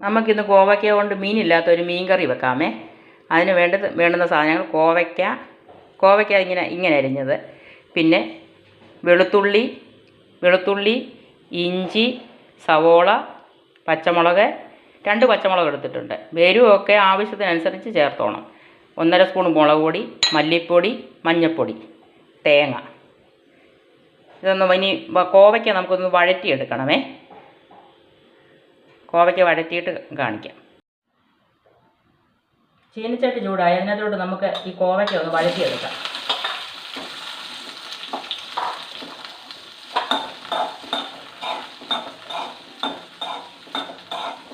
നമുക്കിന്ന് കോവയ്ക്ക കൊണ്ട് മീനില്ലാത്ത ഒരു മീൻ കറി വെക്കാമേ. അതിന് വേണ്ടത് വേണ്ടുന്ന സാധനങ്ങൾ കോവയ്ക്ക കോവയ്ക്ക ഇങ്ങനെ ഇങ്ങനെ അരിഞ്ഞത്. പിന്നെ വെളുത്തുള്ളി വെളുത്തുള്ളി ഇഞ്ചി സവോള പച്ചമുളക് രണ്ട് പച്ചമുളക് എടുത്തിട്ടുണ്ട്. വേരുമൊക്കെ ആവശ്യത്തിനനുസരിച്ച് ചേർത്തോണം. ഒന്നര സ്പൂൺ മുളക് പൊടി മല്ലിപ്പൊടി മഞ്ഞൾപ്പൊടി തേങ്ങ. ഇതൊന്ന് ഇനി കോവയ്ക്ക നമുക്കൊന്ന് വഴറ്റിയെടുക്കണമേ. കോവയ്ക്ക വഴറ്റിയിട്ട് കാണിക്കാം. ചീനിച്ചട്ടി ചൂടായി. അതിനകത്തോട്ട് നമുക്ക് ഈ കോവയ്ക്ക ഒന്ന് വഴറ്റിയെടുക്കാം.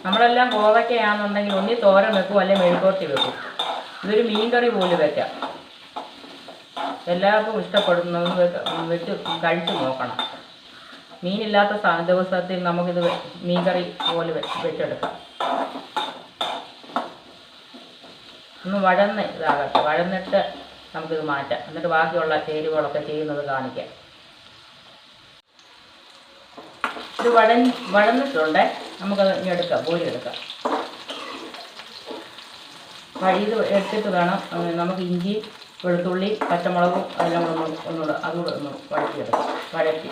നമ്മളെല്ലാം കോവയ്ക്കയാണെന്നുണ്ടെങ്കിൽ ഒന്നി തോരൻ വെക്കും അല്ലെങ്കിൽ മെഴുക്കോട്ടി വെക്കും. ഇതൊരു മീൻ കറി പോലും വെക്കാം. എല്ലാവർക്കും ഇഷ്ടപ്പെടുന്നത് വെച്ച് കഴിച്ചു നോക്കണം. മീനില്ലാത്ത ദിവസത്തിൽ നമുക്കിത് മീൻകറി മീൻ കറി പോലെ വെച്ചെടുക്കാം. ഒന്ന് വഴന്ന് ഇതാകട്ടെ. വഴന്നിട്ട് നമുക്കിത് മാറ്റാം. എന്നിട്ട് ബാക്കിയുള്ള ചേരുവകളൊക്കെ ചെയ്യുന്നത് കാണിക്കാം. ഇത് വഴ വഴന്നിട്ടുണ്ട്. നമുക്കത് ഇനി എടുക്കാം. പോലെ എടുക്കാം. ഇത് എടുത്തിട്ട് വേണം. നമുക്ക് ഇഞ്ചി വെളുത്തുള്ളി പച്ചമുളകും എല്ലാം ഒന്ന് ഒന്നുകൂടെ അതുകൂടെ ഒന്ന് വഴറ്റിയെടുക്കാം. വഴറ്റി.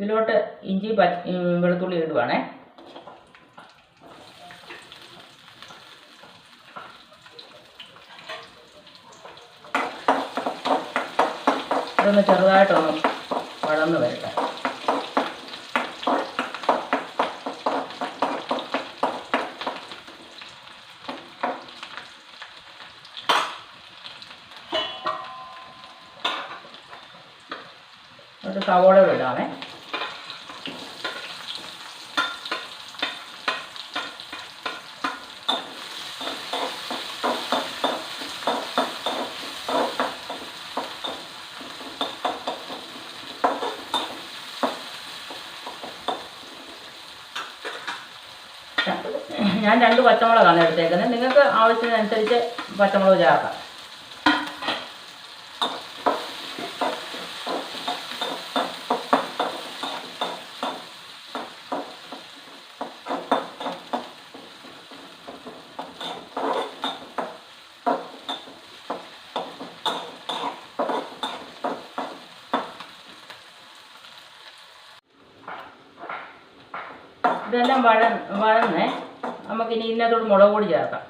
ഇതിലോട്ട് ഇഞ്ചി പച്ച വെളുത്തുള്ളി ഇടുവാണേ. ഇതൊന്ന് ചെറുതായിട്ടൊന്ന് വളർന്നു വരട്ടെ. എന്നിട്ട് സവോള ഞാൻ രണ്ട് പച്ചമുളകാണ് എടുത്തേക്കുന്നത്. നിങ്ങൾക്ക് ആവശ്യത്തിനനുസരിച്ച് പച്ചമുളക് ചേർക്കാം. ഇതെല്ലാം വഴ വഴന്നേ നമുക്കിനി ഇതിനകത്തോട് മുളക് പൊടി ചേർക്കാം.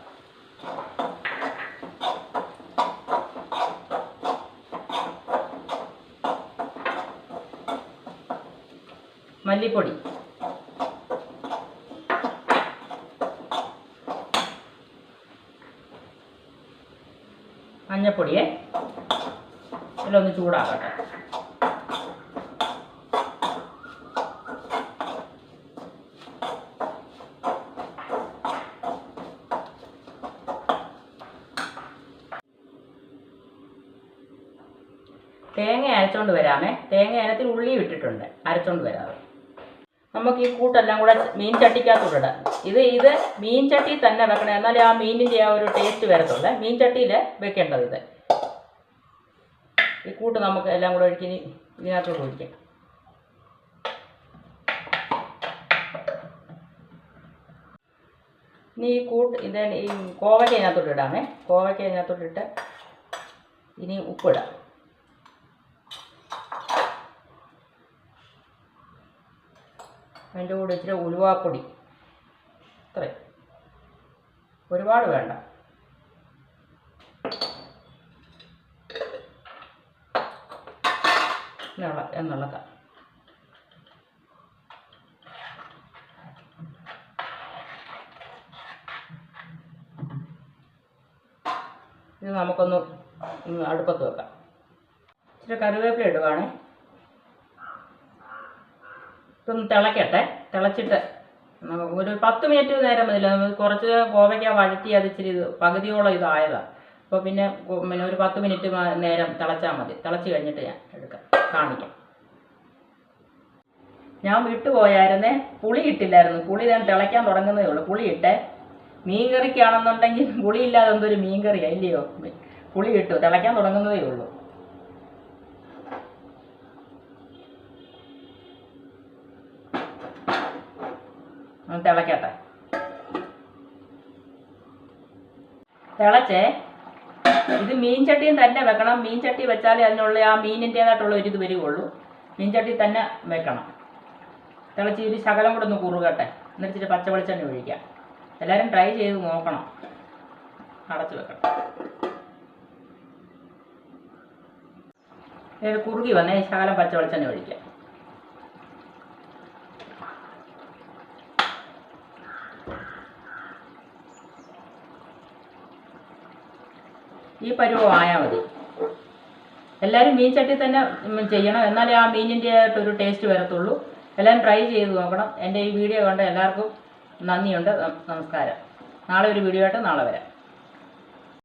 മല്ലിപ്പൊടി. മഞ്ഞപ്പൊടിയെ ഇതിലൊന്ന് ചൂടാക്കട്ടെ. തേങ്ങ അരച്ചോണ്ട് വരാമേ. തേങ്ങ അരത്തിൽ ഉള്ളി ഇട്ടിട്ടുണ്ട്. അരച്ചോണ്ട് വരാമേ നമുക്ക് ഈ കൂട്ടെല്ലാം കൂടെ മീൻ ചട്ടിക്കകത്ത് ഇടാം. ഇത് ഇത് മീൻ ചട്ടി തന്നെ വെക്കണം. എന്നാലേ ആ മീനിന്റെ ആ ഒരു ടേസ്റ്റ് വരത്തുള്ളൂ. മീൻ ചട്ടിയിൽ വെക്കേണ്ടത് ഇത്. ഈ കൂട്ട് നമുക്ക് എല്ലാം കൂടെ ഒഴിക്കി ഇതിനകത്തോട്ട് ഒഴിക്കാം. ഇനി ഈ കൂട്ട് ഇത് ഈ കോവയ്ക്ക ഇതിനകത്തോട്ട് ഇടാമേ. കോവയ്ക്ക ഇനി ഉപ്പിടാം. അതിന്റെ കൂടെ ഇച്ചിരി ഉലുവാപ്പൊടി. ഇത്രയും ഒരുപാട് വേണ്ട. എന്നുള്ള എന്നുള്ളതാണ് ഇത് നമുക്കൊന്ന് അടുപ്പത്ത് വെക്കാം. ഇച്ചിരി കറിവേപ്പില ഇടുവാണേ. ഇതൊന്ന് തിളക്കട്ടെ. തിളച്ചിട്ട് ഒരു പത്ത് മിനിറ്റ് നേരം മതി. കുറച്ച് കോവയ്ക്ക വഴറ്റി അത് ഇച്ചിരി ഇത് പകുതിയോളം ഇതായതാണ് അപ്പോൾ പിന്നെ പിന്നെ ഒരു പത്ത് മിനിറ്റ് നേരം തിളച്ചാൽ മതി. തിളച്ച് കഴിഞ്ഞിട്ട് ഞാൻ എടുക്കാം. കാണിക്കാം. ഞാൻ വിട്ടുപോയായിരുന്നേ പുളി ഇട്ടില്ലായിരുന്നു. പുളി ഞാൻ തിളയ്ക്കാൻ തുടങ്ങുന്നതേ ഉള്ളൂ. പുളി ഇട്ടേ. മീൻ കറിക്കാണെന്നുണ്ടെങ്കിൽ പുളിയില്ലാതെ എന്തൊരു മീൻ കറിയാ ഇല്ലയോ? പുളി ഇട്ടു. തിളയ്ക്കാൻ തുടങ്ങുന്നതേ ഉള്ളൂ ഒന്ന് തിളക്കട്ടെ. തിളച്ചേ. ഇത് മീൻ ചട്ടിയും തന്നെ വെക്കണം. മീൻചട്ടി വെച്ചാലേ അതിനുള്ള ആ മീനിന്റേതായിട്ടുള്ള ഒരു ഇത് വരികയുള്ളൂ മീൻ ചട്ടി തന്നെ വെക്കണം. തിളച്ച് ഒരു ശകലം കൂടെ ഒന്ന് കുറുകട്ടെ. എന്നിട്ട് പച്ച വെളിച്ചെണ്ണ ഒഴിക്കാം. എല്ലാവരും ട്രൈ ചെയ്ത് നോക്കണം. അടച്ചു വെക്കണം. കുറുകി വന്നേ. ശകലം പച്ച വെളിച്ചെണ്ണ ഒഴിക്കാം. ഈ പരുവം ആയാൽ മതി. എല്ലാവരും മീൻ ചട്ടി തന്നെ ചെയ്യണം. എന്നാലേ ആ മീനിന്റെ ആയിട്ടൊരു ടേസ്റ്റ് വരത്തുള്ളൂ. എല്ലാവരും ട്രൈ ചെയ്ത് നോക്കണം. എന്റെ ഈ വീഡിയോ കണ്ട എല്ലാവർക്കും നന്ദിയുണ്ട്. നമസ്കാരം. നാളെ ഒരു വീഡിയോ ആയിട്ട് നാളെ വരാം.